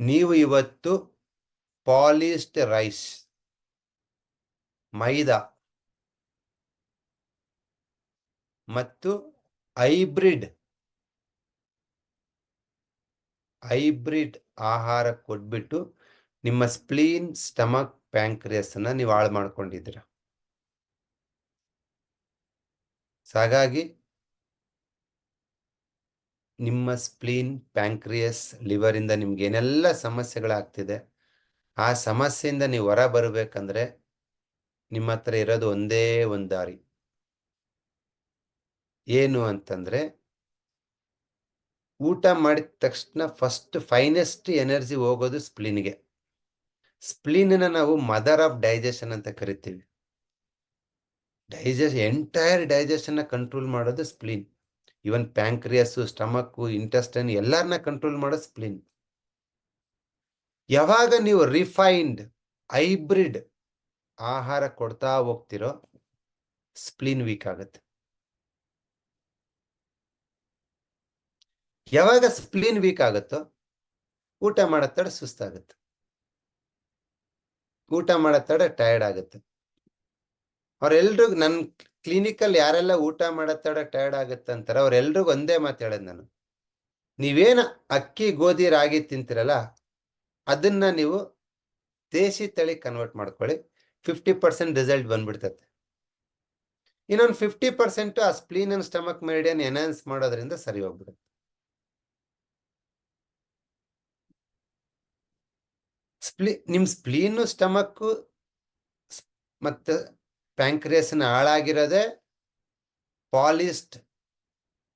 ನೀವು ಇವತ್ತು ಪಾಲಿಸ್ಡ್ ರೈಸ್ ಮೈದಾ ಮತ್ತು ಹೈಬ್ರಿಡ್ ಹೈಬ್ರಿಡ್ ಆಹಾರ ಕೊಟ್ಬಿಟ್ಟು ನಿಮ್ಮ ಸ್ಪ್ಲೀನ್ ಸ್ಟಮಕ್ ಪ್ಯಾಂಕ್ರಿಯಸ್ ನೀವು ಹಾಳು ಮಾಡ್ಕೊಂಡಿದ್ದೀರ. ಹಾಗಾಗಿ ನಿಮ್ಮ ಸ್ಪ್ಲೀನ್ ಪ್ಯಾಂಕ್ರಿಯಸ್ ಲಿವರಿಂದ ನಿಮ್ಗೆ ಏನೆಲ್ಲ ಸಮಸ್ಯೆಗಳಾಗ್ತಿದೆ, ಆ ಸಮಸ್ಯೆಯಿಂದ ನೀವು ಹೊರ ಬರಬೇಕಂದ್ರೆ ನಿಮ್ಮ ಹತ್ರ ಇರೋದು ಒಂದೇ ಒಂದು ದಾರಿ. ಏನು ಅಂತಂದ್ರೆ, ಊಟ ಮಾಡಿದ ತಕ್ಷಣ ಫಸ್ಟ್ ಫೈನೆಸ್ಟ್ ಎನರ್ಜಿ ಹೋಗೋದು ಸ್ಪ್ಲೀನ್ಗೆ. ಸ್ಪ್ಲೀನನ್ನು ನಾವು ಮದರ್ ಆಫ್ ಡೈಜೆಷನ್ ಅಂತ ಕರಿತೀವಿ. ಡೈಜೆಸ್ ಎಂಟೈರ್ ಡೈಜೆಷನ್ನ ಕಂಟ್ರೋಲ್ ಮಾಡೋದು spleen. Even pancreas stomach intestine ಎಲ್ಲರನ್ನ ಕಂಟ್ರೋಲ್ ಮಾಡೋ ಸ್ಪ್ಲಿನ್ ಯಾವಾಗ ನೀವು ರಿಫೈನ್ಡ್ ಹೈಬ್ರಿಡ್ ಆಹಾರ ಕೊಡ್ತಾ ಹೋಗ್ತಿರೋ ಸ್ಪ್ಲಿನ್ ವೀಕ್ ಆಗುತ್ತೆ. ಯಾವಾಗ ಸ್ಪ್ಲಿನ್ ವೀಕ್ ಆಗುತ್ತೋ, ಊಟ ಮಾಡೋ ತಡ ಸುಸ್ತಾಗುತ್ತೆ. ಊಟ ಮಾಡೋ ತಡ ಟಯರ್ಡ್ ಆಗುತ್ತೆ. ಅವ್ರೆಲ್ರಿಗೂ ನನ್ನ ಕ್ಲಿನಿಕಲ್ಲಿ ಯಾರೆಲ್ಲ ಊಟ ಮಾಡೋ ತಡ ಟಯರ್ಡ್ ಆಗುತ್ತೆ ಅಂತಾರೆ ಅವ್ರೆಲ್ರಿಗೂ ಒಂದೇ ಮಾತು ಹೇಳೋದು ನಾನು. ನೀವೇನು ಅಕ್ಕಿ, ಗೋಧಿ, ರಾಗಿ ತಿಂತಿರಲ್ಲ, ಅದನ್ನ ನೀವು ದೇಸಿ ತಳಿ ಕನ್ವರ್ಟ್ ಮಾಡ್ಕೊಳ್ಳಿ ಫಿಫ್ಟಿ ಪರ್ಸೆಂಟ್ ರಿಸಲ್ಟ್ ಬಂದ್ಬಿಡ್ತತೆ. ಇನ್ನೊಂದು ಫಿಫ್ಟಿ ಪರ್ಸೆಂಟ್ ಆ spleen and stomach meridian enhance ಮಾಡೋದ್ರಿಂದ ಸರಿ ಹೋಗ್ಬಿಡುತ್ತೆ. ಸ್ಪ್ಲೀ ನಿಮ್ಮ ಸ್ಪ್ಲೀನು ಸ್ಟಮಕ್ಕು ಮತ್ತು ಪ್ಯಾಂಕ್ರಿಯಸ್ನ ಹಾಳಾಗಿರೋದೇ ಪಾಲಿಸ್ಡ್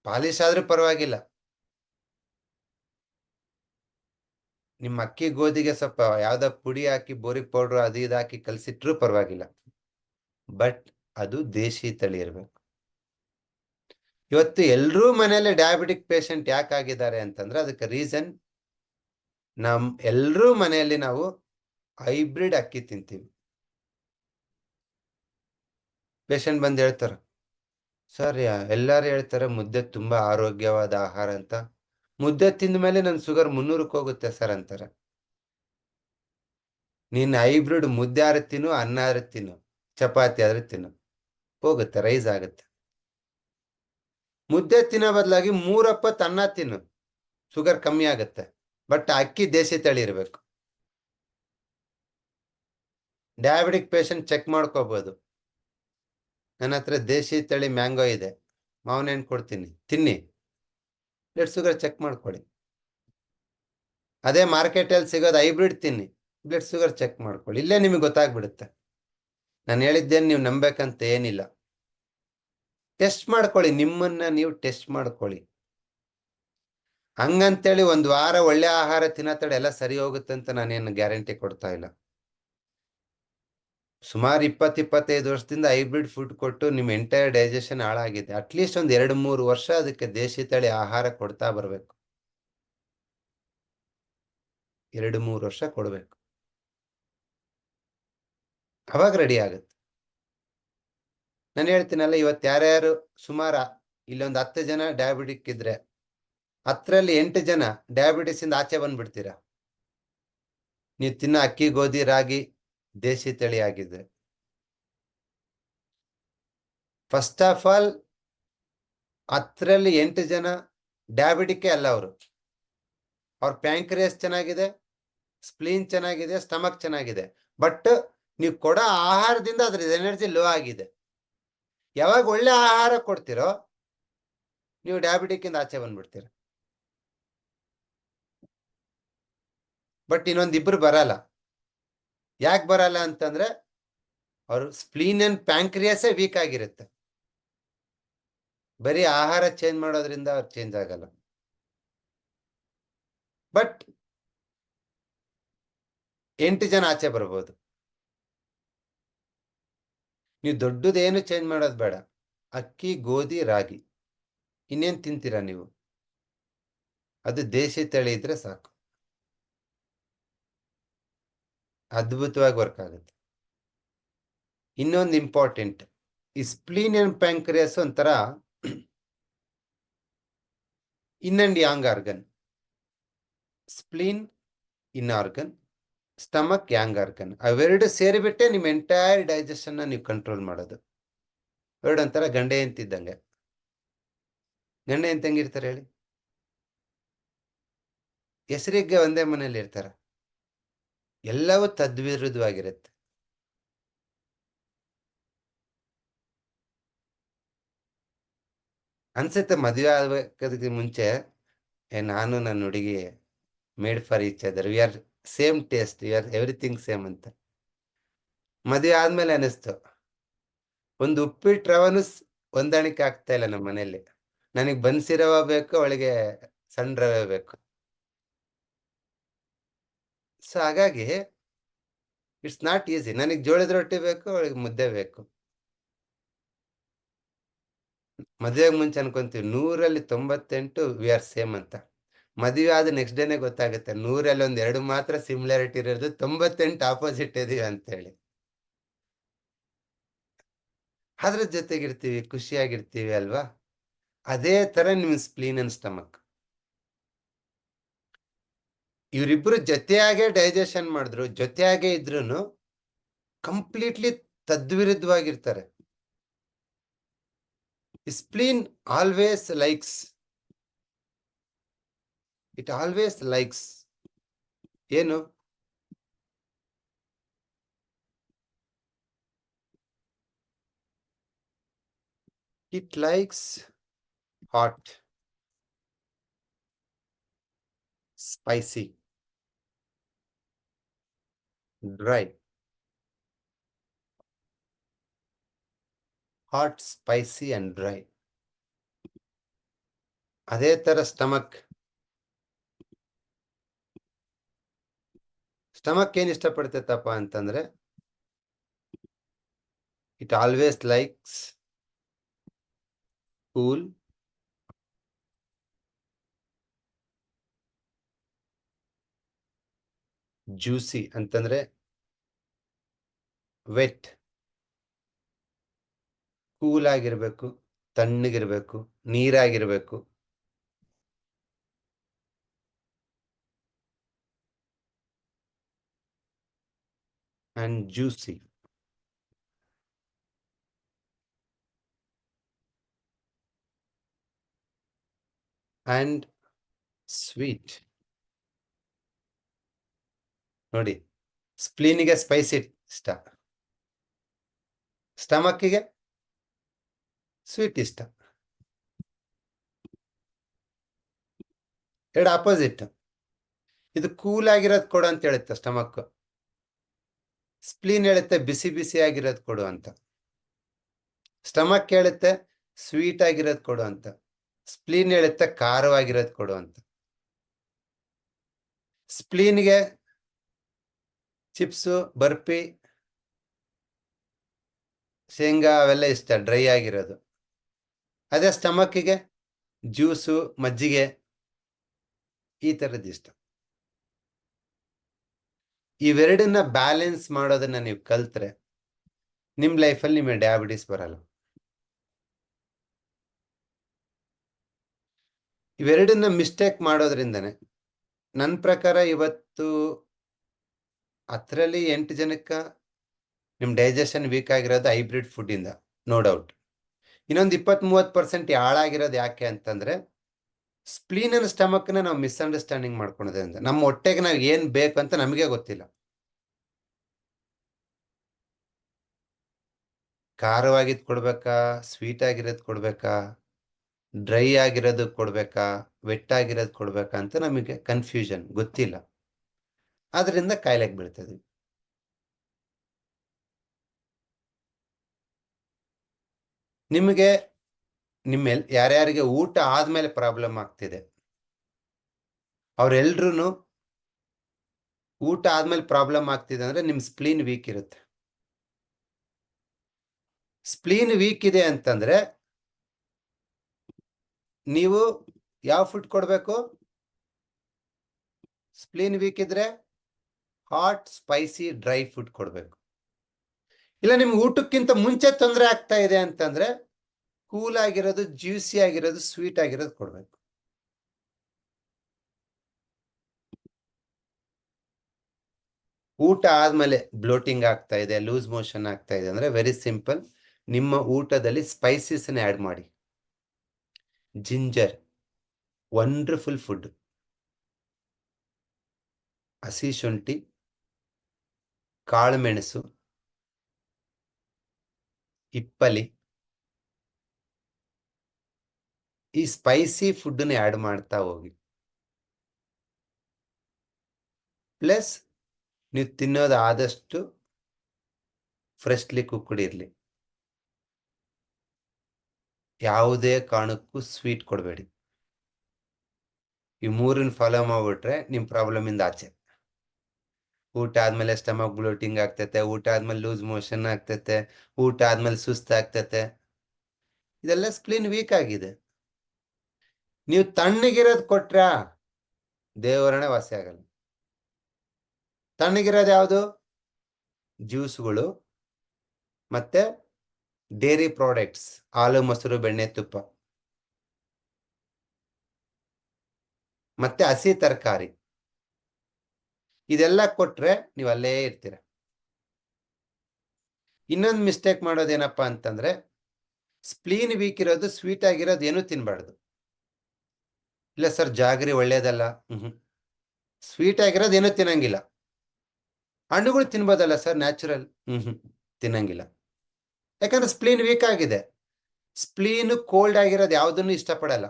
ಪಾಲಿಶ್ ಆದ್ರೂ ಪರವಾಗಿಲ್ಲ. ನಿಮ್ಮ ಅಕ್ಕಿ ಗೋಧಿಗೆ ಸ್ವಲ್ಪ ಯಾವ್ದೋ ಪುಡಿ ಹಾಕಿ ಬೋರಿಕ್ ಪೌಡ್ರ್ ಅದು ಇದು ಹಾಕಿ ಕಲಸಿಟ್ರೂ ಪರವಾಗಿಲ್ಲ. ಬಟ್ ಅದು ದೇಶಿ ತಳಿ ಇರಬೇಕು. ಇವತ್ತು ಎಲ್ಲರೂ ಮನೆಯಲ್ಲಿ ಡಯಾಬಿಟಿಕ್ ಪೇಷಂಟ್ ಯಾಕೆ ಆಗಿದ್ದಾರೆ ಅಂತಂದ್ರೆ ಅದಕ್ಕೆ ರೀಸನ್ ನಮ್ ಎಲ್ಲರೂ ಮನೆಯಲ್ಲಿ ನಾವು ಹೈಬ್ರಿಡ್ ಅಕ್ಕಿ ತಿಂತೀವಿ. ಪೇಷಂಟ್ ಬಂದು ಹೇಳ್ತಾರೆ, ಸರ್ ಎಲ್ಲರೂ ಹೇಳ್ತಾರೆ ಮುದ್ದೆ ತುಂಬ ಆರೋಗ್ಯವಾದ ಆಹಾರ ಅಂತ. ಮುದ್ದೆ ತಿಂದ ಮೇಲೆ ನನ್ನ ಶುಗರ್ ಮುನ್ನೂರಕ್ಕೆ ಹೋಗುತ್ತೆ ಸರ್ ಅಂತಾರೆ. ನೀನು ಹೈಬ್ರಿಡ್ ಮುದ್ದೆ ಆದ್ರೆ ತಿನ್ನು, ಅನ್ನ ಆದ್ರೆ ತಿನ್ನು, ಚಪಾತಿ ಆದ್ರೆ ತಿನ್ನು. ಹೋಗುತ್ತೆ ರೈಸ್ ಆಗುತ್ತೆ. ಮುದ್ದೆ ತಿನ್ನೋ ಬದಲಾಗಿ ಮೂರಪ್ಪತ್ತು ಅನ್ನ ತಿನ್ನು. ಶುಗರ್ ಕಮ್ಮಿ ಆಗುತ್ತೆ. ಬಟ್ ಅಕ್ಕಿ ದೇಸಿ ತಳಿ ಇರಬೇಕು. ಡಯಾಬಿಟಿಕ್ ಪೇಷಂಟ್ ಚೆಕ್ ಮಾಡ್ಕೋಬಹುದು ನನ್ನ ಹತ್ರ ದೇಶಿ ತಳಿ ಮ್ಯಾಂಗೋ ಇದೆ. ಮಾವಿನ ಹಣ್ಣು ಕೊಡ್ತೀನಿ. ತಿನ್ನಿ. ಬ್ಲಡ್ ಶುಗರ್ ಚೆಕ್ ಮಾಡ್ಕೊಳ್ಳಿ ಅದೇ ಮಾರ್ಕೆಟಲ್ಲಿ ಸಿಗೋದು ಹೈಬ್ರಿಡ್ ತಿನ್ನಿ. ಬ್ಲಡ್ ಶುಗರ್ ಚೆಕ್ ಮಾಡ್ಕೊಳ್ಳಿ ಇಲ್ಲೇ ನಿಮಗೆ ಗೊತ್ತಾಗ್ಬಿಡುತ್ತೆ. ನಾನು ಹೇಳಿದ್ದೇನು ನೀವು ನಂಬೇಕಂತ ಏನಿಲ್ಲ. ಟೆಸ್ಟ್ ಮಾಡ್ಕೊಳ್ಳಿ ನಿಮ್ಮನ್ನ ನೀವು ಟೆಸ್ಟ್ ಮಾಡ್ಕೊಳ್ಳಿ ಹಂಗಂತೇಳಿ ಒಂದು ವಾರ ಒಳ್ಳೆ ಆಹಾರ ತಿನ್ನತ್ತಡೆ ಎಲ್ಲ ಸರಿ ಹೋಗುತ್ತೆ ಅಂತ ನಾನೇನು ಗ್ಯಾರಂಟಿ ಕೊಡ್ತಾ ಇಲ್ಲ. ಸುಮಾರು ಇಪ್ಪತ್ತು ಇಪ್ಪತ್ತೈದು ವರ್ಷದಿಂದ ಹೈಬ್ರಿಡ್ ಫುಡ್ ಕೊಟ್ಟು ನಿಮ್ಮ ಎಂಟೈರ್ ಡೈಜೆಷನ್ ಹಾಳಾಗಿದೆ. ಅಟ್ಲೀಸ್ಟ್ ಒಂದು ಎರಡು ಮೂರು ವರ್ಷ ಅದಕ್ಕೆ ದೇಶಿ ತಳಿ ಆಹಾರ ಕೊಡ್ತಾ ಬರಬೇಕು. ಎರಡು ಮೂರು ವರ್ಷ ಕೊಡಬೇಕು. ಅವಾಗ ರೆಡಿ ಆಗುತ್ತೆ. ನಾನು ಹೇಳ್ತೀನಲ್ಲ, ಇವತ್ತು ಯಾರ್ಯಾರು ಸುಮಾರು ಇಲ್ಲೊಂದು ಹತ್ತು ಜನ ಡಯಾಬಿಟಿಕ್ ಇದ್ರೆ ಹತ್ತರಲ್ಲಿ ಎಂಟು ಜನ ಡಯಾಬಿಟಿಸ್ ಇಂದ ಆಚೆ ಬಂದ್ಬಿಡ್ತೀರಾ? ನೀವು ತಿನ್ನೋ ಅಕ್ಕಿ, ಗೋಧಿ, ರಾಗಿ ದೇಸಿ ತಳಿ ಆಗಿದೆ. ಫಸ್ಟ್ ಆಫ್ ಆಲ್ ಹತ್ತರಲ್ಲಿ ಎಂಟು ಜನ ಡಯಾಬಿಟಿಕ್ಕೇ ಅಲ್ಲ ಅವರು. ಅವ್ರ ಪ್ಯಾಂಕ್ರಿಯಸ್ ಚೆನ್ನಾಗಿದೆ ಸ್ಪ್ಲೀನ್ ಚೆನ್ನಾಗಿದೆ ಸ್ಟಮಕ್ ಚೆನ್ನಾಗಿದೆ. ಬಟ್ ನೀವು ಕೊಡೋ ಆಹಾರದಿಂದ ಅದ್ರ ಎನರ್ಜಿ ಲೋ ಆಗಿದೆ. ಯಾವಾಗ ಒಳ್ಳೆ ಆಹಾರ ಕೊಡ್ತೀರೋ, ನೀವು ಡಯಾಬಿಟಿಕ್ ಇಂದ ಆಚೆ ಬಂದ್ಬಿಡ್ತೀರಾ. ಬಟ್ ಇನ್ನೊಂದಿಬ್ರು ಬರಲ್ಲ. ಯಾಕೆ ಬರಲ್ಲ ಅಂತಂದ್ರೆ ಅವ್ರ ಸ್ಪ್ಲೀನ್ ಅಂಡ್ ಪ್ಯಾಂಕ್ರಿಯಸೇ ವೀಕ್ ಆಗಿರುತ್ತೆ. ಬರೀ ಆಹಾರ ಚೇಂಜ್ ಮಾಡೋದ್ರಿಂದ ಅವ್ರು ಚೇಂಜ್ ಆಗಲ್ಲ. ಬಟ್ ಎಂಟು ಜನ ಆಚೆ ಬರ್ಬೋದು. ನೀವು ದೊಡ್ಡದೇನು ಚೇಂಜ್ ಮಾಡೋದು ಬೇಡ. ಅಕ್ಕಿ, ಗೋಧಿ, ರಾಗಿ. ಇನ್ನೇನು ತಿಂತೀರಾ ನೀವು? ಅದು ದೇಶಿ ತಳಿ ಇದ್ರೆ ಸಾಕು. ಅದ್ಭುತವಾಗಿ ವರ್ಕ್ ಆಗುತ್ತೆ. ಇನ್ನೊಂದು ಇಂಪಾರ್ಟೆಂಟ್ ಈ ಸ್ಪ್ಲೀನ್ ಅಂಡ್ ಪ್ಯಾಂಕ್ರಿಯಸ್ ಒಂಥರ yin and yang organ spleen yin organ stomach yang organ ಅವೆರಡು ಸೇರಿಬಿಟ್ಟೆ ನಿಮ್ಮ ಎಂಟೈರ್ ಡೈಜೆಷನ್ ನೀವು ಕಂಟ್ರೋಲ್ ಮಾಡೋದು. ಎರಡು ಒಂಥರ ಗಂಡೆ ಅಂತಿದ್ದಂಗೆ ಗಂಡೆ ಅಂತ ಹೆಂಗಿರ್ತಾರೆ ಹೇಳಿ? ಹೆಸರಿಗೆ ಒಂದೇ ಮನೇಲಿ ಇರ್ತಾರ ಎಲ್ಲವೂ ತದ್ವಿರುದ್ಧವಾಗಿರುತ್ತೆ. ಅನ್ಸುತ್ತೆ ಮದುವೆ ಆಗಬೇಕದಕ್ಕೆ ಮುಂಚೆ, ಏ, ನಾನು ನನ್ನ ಹುಡುಗಿ made for each other we are same taste we are everything same ಅಂತ. ಮದುವೆ ಆದ್ಮೇಲೆ ಅನಿಸ್ತು. ಒಂದು ಉಪ್ಪಿಟ್ಟು ರವನು ಹೊಂದಾಣಿಕೆ ಆಗ್ತಾ ಇಲ್ಲ ನಮ್ಮ ಮನೆಯಲ್ಲಿ ನನಗೆ ಬನ್ಸಿರವ ಬೇಕು, ಅವಳಿಗೆ ಸಣ್ಣ ರವೆ ಬೇಕು. ಸೊ ಹಾಗಾಗಿ ಇಟ್ಸ್ ನಾಟ್ ಈಸಿ ನನಗೆ ಜೋಳದ ರೊಟ್ಟಿ ಬೇಕು, ಅವಳಿಗೆ ಮುದ್ದೆ ಬೇಕು. ಮದುವೆಗೆ ಮುಂಚೆ ಅನ್ಕೊಂತೀವಿ, ನೂರಲ್ಲಿ ತೊಂಬತ್ತೆಂಟು ವಿ ಆರ್ ಸೇಮ್ ಅಂತ. ಮದುವೆ ಆದ ನೆಕ್ಸ್ಟ್ ಡೇನೆ ಗೊತ್ತಾಗುತ್ತೆ, ನೂರಲ್ಲಿ ಒಂದ್ ಎರಡು ಮಾತ್ರ ಸಿಮಿಲಾರಿಟಿ ಇರೋದು, ತೊಂಬತ್ತೆಂಟು ಆಪೋಸಿಟ್ ಇದೀವಿ ಅಂತೇಳಿ. ಅದ್ರ ಜೊತೆಗಿರ್ತೀವಿ, ಖುಷಿಯಾಗಿರ್ತೀವಿ ಅಲ್ವಾ? ಅದೇ ತರ ನಿಮ್ ಸ್ಪ್ಲೀನ್ ಅಂಡ್ ಸ್ಟಮಕ್ ಇವರಿಬ್ರು ಜೊತೆಯಾಗೆ ಡೈಜೆಷನ್ ಮಾಡಿದ್ರು, ಜೊತೆಯಾಗೆ ಇದ್ರು completely ತದ್ವಿರುದ್ಧವಾಗಿರ್ತಾರೆ. Spleen always likes it always likes ಏನು? It likes hot spicy dry hot spicy and dry ಅದೇ ತರ ಸ್ಟಮಕ್ ಸ್ಟಮಕ್ ಏನು ಇಷ್ಟಪಡ್ತೈತಪ್ಪ ಅಂತಂದ್ರೆ it always likes cool juicy ಅಂತಂದ್ರೆ ವೆಟ್. ಕೂಲ್ ಆಗಿರ್ಬೇಕು ತಣ್ಣಗಿರ್ಬೇಕು ನೀರಾಗಿರ್ಬೇಕು. And juicy. And sweet. ನೋಡಿ ಸ್ಪ್ಲೀನಿಗೆ ಸ್ಪೈಸಿ ಇಷ್ಟ. ಸ್ಟಮಕ್ಕಿಗೆ ಸ್ವೀಟ್ ಇಷ್ಟ. ಎರಡು ಆಪೋಸಿಟ್ ಇದು ಕೂಲ್ ಆಗಿರೋದು ಕೊಡು ಅಂತ ಹೇಳುತ್ತೆ ಸ್ಟಮಕ್ ಸ್ಪ್ಲೀನ್ ಹೇಳುತ್ತೆ ಬಿಸಿ ಬಿಸಿ ಆಗಿರೋದು ಕೊಡು ಅಂತ. ಸ್ಟಮಕ್ ಹೇಳುತ್ತೆ ಸ್ವೀಟ್ ಆಗಿರೋದು ಕೊಡು ಅಂತ. ಸ್ಪ್ಲೀನ್ ಹೇಳುತ್ತೆ ಖಾರವಾಗಿರೋದು ಕೊಡು ಅಂತ. ಸ್ಪ್ಲೀನ್ಗೆ ಚಿಪ್ಸು ಬರ್ಫಿ ಶೇಂಗಾ ಅವೆಲ್ಲ ಇಷ್ಟ, ಡ್ರೈ ಆಗಿರೋದು. ಅದೇ ಸ್ಟಮಕ್ಕಿಗೆ ಜ್ಯೂಸು, ಮಜ್ಜಿಗೆ, ಈ ಥರದ್ದು ಇಷ್ಟ. ಇವೆರಡನ್ನ ಬ್ಯಾಲೆನ್ಸ್ ಮಾಡೋದನ್ನ ನೀವು ಕಲ್ತ್ರೆ ನಿಮ್ಮ ಲೈಫಲ್ಲಿ ನಿಮಗೆ ಡಯಾಬಿಟಿಸ್ ಬರಲ್ಲ. ಇವೆರಡನ್ನ ಮಿಸ್ಟೇಕ್ ಮಾಡೋದ್ರಿಂದನೇ ನನ್ನ ಪ್ರಕಾರ ಇವತ್ತು ಹತ್ತರಲ್ಲಿ ಎಂಟು ಜನಕ್ಕೆ ನಿಮ್ಮ ಡೈಜೆಷನ್ ವೀಕ್ ಆಗಿರೋದು ಹೈಬ್ರಿಡ್ ಫುಡ್ಡಿಂದ ನೋ ಡೌಟ್ ಇನ್ನೊಂದು ಇಪ್ಪತ್ತ್ ಮೂವತ್ತು ಪರ್ಸೆಂಟ್ ಹಾಳಾಗಿರೋದು ಯಾಕೆ ಅಂತಂದರೆ ಸ್ಪ್ಲೀನ್ ಸ್ಟಮಕ್ನ ನಾವು ಮಿಸ್ಅಂಡರ್ಸ್ಟ್ಯಾಂಡಿಂಗ್ ಮಾಡ್ಕೊಳೋದ್ರಿಂದ ನಮ್ಮ ಹೊಟ್ಟೆಗೆ ನಾವು ಏನು ಬೇಕು ಅಂತ ನಮಗೆ ಗೊತ್ತಿಲ್ಲ. ಖಾರವಾಗಿದ್ದು ಕೊಡ್ಬೇಕಾ ಸ್ವೀಟ್ ಆಗಿರೋದು ಕೊಡ್ಬೇಕಾ ಡ್ರೈ ಆಗಿರೋದು ಕೊಡ್ಬೇಕಾ ವೆಟ್ ಆಗಿರೋದು ಕೊಡ್ಬೇಕಾ ಅಂತ ನಮಗೆ ಕನ್ಫ್ಯೂಷನ್ ಗೊತ್ತಿಲ್ಲ. ಆದ್ರಿಂದ ಕಾಯಿಲೆಗೆ ಬೀಳ್ತದೆ. ನಿಮಗೆ ನಿಮ್ಮ ಯಾರ್ಯಾರಿಗೆ ಊಟ ಆದ್ಮೇಲೆ ಪ್ರಾಬ್ಲಮ್ ಆಗ್ತಿದೆ ಅವ್ರೆಲ್ರೂ ಊಟ ಆದ್ಮೇಲೆ ಪ್ರಾಬ್ಲಮ್ ಆಗ್ತಿದೆ ಅಂದ್ರೆ ನಿಮ್ಮ ಸ್ಪ್ಲೀನ್ ವೀಕ್ ಇರುತ್ತೆ. ಸ್ಪ್ಲೀನ್ ವೀಕ್ ಇದೆ ಅಂತಂದ್ರೆ ನೀವು ಯಾವ ಫುಡ್ ಕೊಡಬೇಕು? ಸ್ಪ್ಲೀನ್ ವೀಕ್ ಇದ್ರೆ ಹಾಟ್ ಸ್ಪೈಸಿ ಡ್ರೈ ಫುಡ್ ಕೊಡಬೇಕು. ಇಲ್ಲ, ನಿಮ್ಗೆ ಊಟಕ್ಕಿಂತ ಮುಂಚೆ ತೊಂದರೆ ಆಗ್ತಾ ಇದೆ ಅಂತಂದ್ರೆ ಕೂಲ್ ಆಗಿರೋದು ಜ್ಯೂಸಿ ಆಗಿರೋದು ಸ್ವೀಟ್ ಆಗಿರೋದು ಕೊಡಬೇಕು. ಊಟ ಆದ್ಮೇಲೆ ಬ್ಲೋಟಿಂಗ್ ಆಗ್ತಾ ಇದೆ ಲೂಸ್ ಮೋಷನ್ ಆಗ್ತಾ ಇದೆ ಅಂದ್ರೆ ವೆರಿ ಸಿಂಪಲ್ ನಿಮ್ಮ ಊಟದಲ್ಲಿ ಸ್ಪೈಸಸ್ ಆ್ಯಡ್ ಮಾಡಿ. ಜಿಂಜರ್ ವಂಡರ್ಫುಲ್ ಫುಡ್ ಹಸಿ ಶುಂಠಿ ಕಾಳುಮೆಣಸು, ಇಪ್ಪಲಿ, ಈ ಸ್ಪೈಸಿ ಫುಡ್ಡನ್ನ ಆ್ಯಡ್ ಮಾಡ್ತಾ ಹೋಗಿ. ಪ್ಲಸ್ ನೀವು ತಿನ್ನೋದಾದಷ್ಟು ಫ್ರೆಶ್ಲಿ ಕುಕ್ಕಡ್ ಇರಲಿ. ಯಾವುದೇ ಕಾರಣಕ್ಕೂ ಸ್ವೀಟ್ ಕೊಡಬೇಡಿ. ಈ ಮೂರನ್ನ ಫಾಲೋ ಮಾಡ್ಬಿಟ್ರೆ ನಿಮ್ಮ ಪ್ರಾಬ್ಲಮಿಂದ ಆಚೆ. ಊಟ ಆದ್ಮೇಲೆ ಸ್ಟಮಕ್ ಬ್ಲೋಟಿಂಗ್ ಆಗ್ತೈತೆ, ಊಟ ಆದ್ಮೇಲೆ ಲೂಸ್ ಮೋಷನ್ ಆಗ್ತೈತೆ, ಊಟ ಆದ್ಮೇಲೆ ಸುಸ್ತಾಗ್ತೈತೆ ಇದೆಲ್ಲ ಸ್ಪ್ಲಿನ್ ವೀಕ್ ಆಗಿದೆ. ನೀವು ತಣ್ಣಗಿರೋದು ಕೊಟ್ರಾ ದೇವರಣೆ ವಾಸಿ ಆಗಲ್ಲ. ತಣ್ಣಗಿರೋದು ಯಾವುದು? ಜ್ಯೂಸ್ಗಳು ಮತ್ತೆ ಡೇರಿ ಪ್ರಾಡಕ್ಟ್ಸ್ ಹಾಲು, ಮೊಸರು, ಬೆಣ್ಣೆ, ತುಪ್ಪ. ಮತ್ತೆ ಹಸಿ ತರಕಾರಿ. ಇದೆಲ್ಲ ಕೊಟ್ರೆ ನೀವು ಅಲ್ಲೇ ಇರ್ತೀರ. ಇನ್ನೊಂದು ಮಿಸ್ಟೇಕ್ ಮಾಡೋದೇನಪ್ಪಾ ಅಂತಂದ್ರೆ ಸ್ಪ್ಲೀನ್ ವೀಕ್ ಇರೋದು ಸ್ವೀಟ್ ಆಗಿರೋದು ಏನೂ ತಿನ್ಬಾರ್ದು. ಇಲ್ಲ ಸರ್, ಜಾಗರಿ ಒಳ್ಳೇದಲ್ಲ. ಹ್ಮ್ ಸ್ವೀಟ್ ಆಗಿರೋದು ಏನೂ ತಿನ್ನಂಗಿಲ್ಲ. ಹಣ್ಣುಗಳು ತಿನ್ಬೋದಲ್ಲ ಸರ್ ನ್ಯಾಚುರಲ್ ಹ್ಮ್ ಹ್ಮ್. ತಿನ್ನಂಗಿಲ್ಲ. ಯಾಕಂದ್ರೆ ಸ್ಪ್ಲೀನ್ ವೀಕ್ ಆಗಿದೆ. ಸ್ಪ್ಲೀನ್ ಕೋಲ್ಡ್ ಆಗಿರೋದು ಯಾವುದನ್ನು ಇಷ್ಟಪಡಲ್ಲ.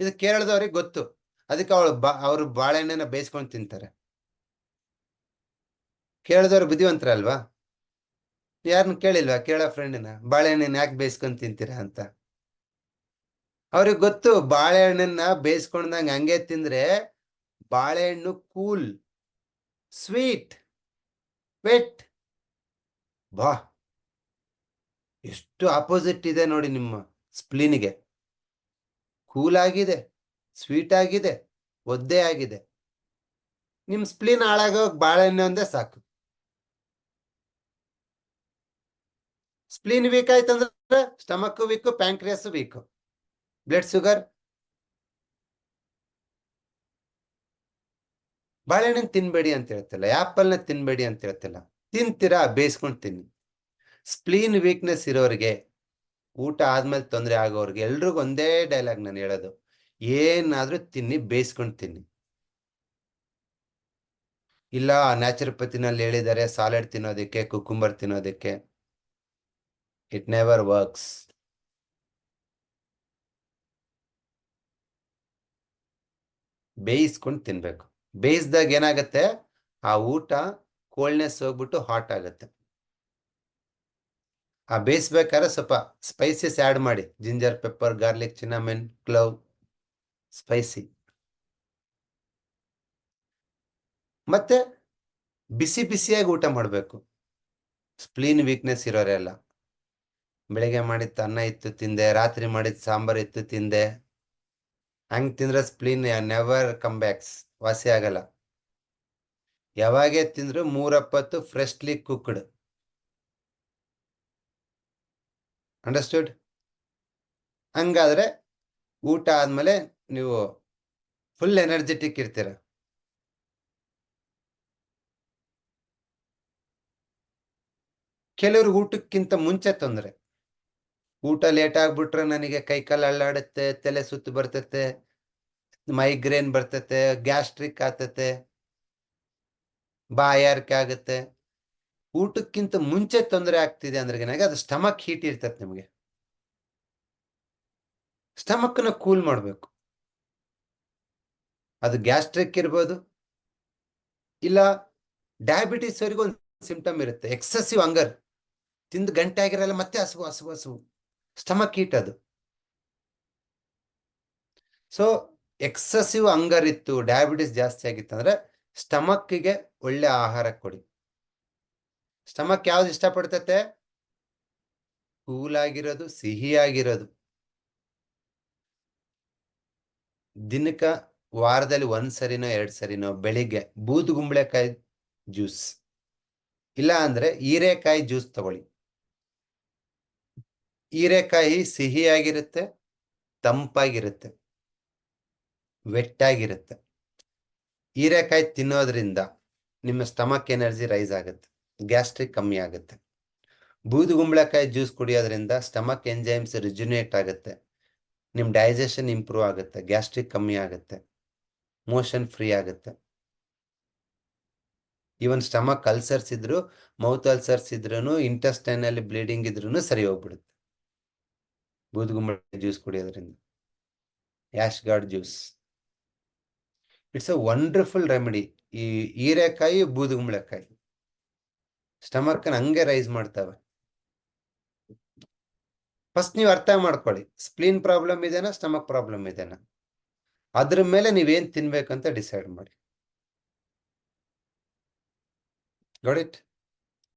ಇದು ಕೇರಳದವ್ರಿಗೆ ಗೊತ್ತು. ಅದಕ್ಕೆ ಅವಳು ಬಾ, ಅವರು ಬಾಳೆಹಣ್ಣನ್ನ ಬೇಯಿಸ್ಕೊಂಡು ತಿಂತಾರೆ. ಕೇಳಿದವ್ರು ಬುದ್ಧಿವಂತರಲ್ವಾ? ಯಾರನ್ನ ಕೇಳಿಲ್ವಾ? ಕೇಳೋ ಫ್ರೆಂಡಿನ ಬಾಳೆಹಣ್ಣನ್ನ ಯಾಕೆ ಬೇಯಿಸ್ಕೊಂಡು ತಿಂತೀರಾ ಅಂತ? ಅವ್ರಿಗೆ ಗೊತ್ತು ಬಾಳೆಹಣ್ಣನ್ನ ಬೇಯಿಸ್ಕೊಂಡಂಗ ಹಂಗೆ ತಿಂದ್ರೆ ಬಾಳೆಹಣ್ಣು ಕೂಲ್, ಸ್ವೀಟ್ ವೆಟ್ ಬಾ. ಎಷ್ಟು ಆಪೋಸಿಟ್ ಇದೆ ನೋಡಿ ನಿಮ್ಮ ಸ್ಪ್ಲೀನಿಗೆ ಕೂಲ್ ಆಗಿದೆ ಸ್ವೀಟ್ ಆಗಿದೆ, ಒದ್ದೆ ಆಗಿದೆ. ನಿಮ್ ಸ್ಪ್ಲೀನ್ ಹಾಳಾಗೋ ಬಾಳೆಹಣ್ಣು ಒಂದೇ ಸಾಕು. ಸ್ಪ್ಲೀನ್ ವೀಕ್ ಆಯ್ತಂದ್ರೆ stomach weak pancreas weak blood sugar ಬಾಳೆಹಣ್ಣು ತಿನ್ಬೇಡಿ ಅಂತ ಹೇಳ್ತಿಲ್ಲ ಆ್ಯಪಲ್ನ ತಿನ್ಬೇಡಿ ಅಂತ ಹೇಳ್ತಿಲ್ಲ. ತಿಂತೀರಾ, ಬೇಯಿಸ್ಕೊಂಡು ತಿನ್ನಿ. ಸ್ಪ್ಲೀನ್ ವೀಕ್ನೆಸ್ ಇರೋರಿಗೆ, ಊಟ ಆದ್ಮೇಲೆ ತೊಂದರೆ ಆಗೋರಿಗೆ ಎಲ್ರಿಗೂ ಒಂದೇ ಡೈಲಾಗ್ ನಾನು ಹೇಳೋದು. ಏನಾದ್ರೂ ತಿನ್ನಿ, ಬೇಯಿಸ್ಕೊಂಡು ತಿನ್ನಿ. ಇಲ್ಲ, ನ್ಯಾಚುರೋಪತಿನಲ್ಲಿ ಹೇಳಿದ್ದಾರೆ, ಸಾಲೆಡ್ ತಿನ್ನೋದಕ್ಕೆ, ಕುಕುಂಬರ್ ತಿನ್ನೋದಕ್ಕೆ. ಇಟ್ ನೆವರ್ ವರ್ಕ್ಸ್ ಬೇಯಿಸ್ಕೊಂಡು ತಿನ್ಬೇಕು. ಬೇಯಿಸ್ದಾಗ ಏನಾಗುತ್ತೆ? ಆ ಊಟ ಕೋಲ್ಡ್ನೆಸ್ ಹೋಗ್ಬಿಟ್ಟು ಹಾಟ್ ಆಗುತ್ತೆ. ಆ ಬೇಯಿಸ್ಬೇಕಾದ್ರೆ ಸ್ವಲ್ಪ ಸ್ಪೈಸಸ್ ಆ್ಯಡ್ ಮಾಡಿ. Ginger pepper garlic cinnamon clove spicy ಮತ್ತೆ ಬಿಸಿ ಬಿಸಿಯಾಗಿ ಊಟ ಮಾಡಬೇಕು. ಸ್ಪ್ಲೀನ್ ವೀಕ್ನೆಸ್ ಇರೋರೆಲ್ಲ ಬೆಳಿಗ್ಗೆ ಮಾಡಿದ ಅನ್ನ ಇತ್ತು, ತಿಂದೆ. ರಾತ್ರಿ ಮಾಡಿದ ಸಾಂಬಾರ್ ಇತ್ತು, ತಿಂದೆ. ಹಂಗೆ ತಿಂದ್ರೆ ಸ್ಪ್ಲೀನ್ ನೆವರ್ ಕಮ್ ಬ್ಯಾಕ್ಸ್ ವಾಸಿ ಆಗಲ್ಲ. ಯಾವಾಗೇ ತಿಂದ್ರು ಮೂರಪ್ಪತ್ತು ಫ್ರೆಶ್ಲಿ ಕುಕ್ಡ್ ಅಂಡರ್ಸ್ಟುಡ್ ಹಂಗಾದ್ರೆ ಊಟ ಆದ್ಮೇಲೆ ನೀವು ಫುಲ್ ಎನರ್ಜೆಟಿಕ್ ಇರ್ತೀರ. ಕೆಲವ್ರಿಗೆ ಊಟಕ್ಕಿಂತ ಮುಂಚೆ ತೊಂದರೆ. ಊಟ ಲೇಟ್ ಆಗ್ಬಿಟ್ರೆ ನನಗೆ ಕೈಕಾಲು ಅಳ್ಳಾಡುತ್ತೆ, ತಲೆ ಸುತ್ತು ಬರ್ತತೆ ಮೈಗ್ರೇನ್ ಬರ್ತತೆ ಗ್ಯಾಸ್ಟ್ರಿಕ್ ಆಗ್ತತೆ ಬಾಯಾರಿಕೆ ಆಗುತ್ತೆ. ಊಟಕ್ಕಿಂತ ಮುಂಚೆ ತೊಂದರೆ ಆಗ್ತಿದೆ ಅಂದ್ರೆ ನನಗೆ ಅದು ಸ್ಟಮಕ್ ಹೀಟ್ ಇರ್ತದೆ ನಿಮಗೆ. ಸ್ಟಮಕ್ನ ಕೂಲ್ ಮಾಡಬೇಕು. ಅದು ಗ್ಯಾಸ್ಟ್ರಿಕ್ ಇರ್ಬೋದು, ಇಲ್ಲ ಡಯಾಬಿಟಿಸ್ ಅವರಿಗೂ ಒಂದು ಸಿಂಪ್ಟಮ್ ಇರುತ್ತೆ. ಎಕ್ಸೆಸಿವ್ ಅಂಗರ್ ತಿಂದು ಗಂಟೆ ಆಗಿರಲ್ಲ ಮತ್ತೆ ಹಸುವು ಹಸುವು ಹಸುವು ಸ್ಟಮಕ್ ಹೀಟ್ ಅದು. ಸೊ ಎಕ್ಸಸಿವ್ ಅಂಗರ್ ಇತ್ತು ಡಯಾಬಿಟಿಸ್ ಜಾಸ್ತಿ ಆಗಿತ್ತು ಅಂದ್ರೆ ಸ್ಟಮಕ್ಕಿಗೆ ಒಳ್ಳೆ ಆಹಾರ ಕೊಡಿ. ಸ್ಟಮಕ್ ಯಾವ್ದು ಇಷ್ಟಪಡ್ತತೆ? ಕೂಲ್ ಆಗಿರೋದು ಸಿಹಿಯಾಗಿರೋದು. ದಿನಕ್ಕ ವಾರದಲ್ಲಿ ಒಂದ್ ಸರಿನೋ ಎರಡ್ ಸರಿನೋ ಬೆಳಿಗ್ಗೆ ಬೂದುಗುಂಬಳಕಾಯಿ ಜ್ಯೂಸ್ ಇಲ್ಲ ಅಂದ್ರೆ ಹೀರೆಕಾಯಿ ಜ್ಯೂಸ್ ತಗೊಳ್ಳಿ. ಹೀರೆಕಾಯಿ ಸಿಹಿಯಾಗಿರುತ್ತೆ, ತಂಪಾಗಿರುತ್ತೆ, ವೆಟ್ಟಾಗಿರುತ್ತೆ. ಹೀರೆಕಾಯಿ ತಿನ್ನೋದ್ರಿಂದ ನಿಮ್ಮ ಸ್ಟಮಕ್ ಎನರ್ಜಿ ರೈಸ್ ಆಗುತ್ತೆ ಗ್ಯಾಸ್ಟ್ರಿಕ್ ಕಮ್ಮಿ ಆಗುತ್ತೆ. ಬೂದುಗುಂಬಳಕಾಯಿ ಜ್ಯೂಸ್ ಕುಡಿಯೋದ್ರಿಂದ ಸ್ಟಮಕ್ ಎಂಜೈಮ್ಸ್ ರಿಜುನೇಟ್ ಆಗುತ್ತೆ, ನಿಮ್ಮ ಡೈಜೆಷನ್ ಇಂಪ್ರೂವ್ ಆಗುತ್ತೆ ಗ್ಯಾಸ್ಟ್ರಿಕ್ ಕಮ್ಮಿ ಆಗುತ್ತೆ. ಮೋಷನ್ ಫ್ರೀ ಆಗುತ್ತೆ. ಈವನ್ ಸ್ಟಮಕ್ ಅಲ್ಸರ್ಸ್ ಇದ್ರು ಮೌತ್ ಅಲ್ಸರ್ಸ್ ಇದ್ರೂ ಇಂಟೆಸ್ಟೈನ್ ಅಲ್ಲಿ ಬ್ಲೀಡಿಂಗ್ ಇದ್ರೂ ಸರಿ ಹೋಗ್ಬಿಡುತ್ತೆ. ಬೂದ್ಗುಂಬಳ ಜ್ಯೂಸ್ ಕುಡಿಯೋದ್ರಿಂದ. Ash gourd juice it's a wonderful remedy ಈ ಹೀರೆಕಾಯಿ, ಬೂದುಗುಂಬಳಕಾಯಿ. ಸ್ಟಮಕ್ ಹಂಗೆ ರೈಸ್ ಮಾಡ್ತವೆ. ಫಸ್ಟ್ ನೀವು ಅರ್ಥ ಮಾಡ್ಕೊಳ್ಳಿ. ಸ್ಪ್ಲೀನ್ ಪ್ರಾಬ್ಲಮ್ ಇದೆನಾ ಸ್ಟಮಕ್ ಪ್ರಾಬ್ಲಮ್ ಇದೆನಾ? ಅದ್ರ ಮೇಲೆ ನೀವೇನ್ ತಿನ್ಬೇಕಂತ ಡಿಸೈಡ್ ಮಾಡಿ. Got it?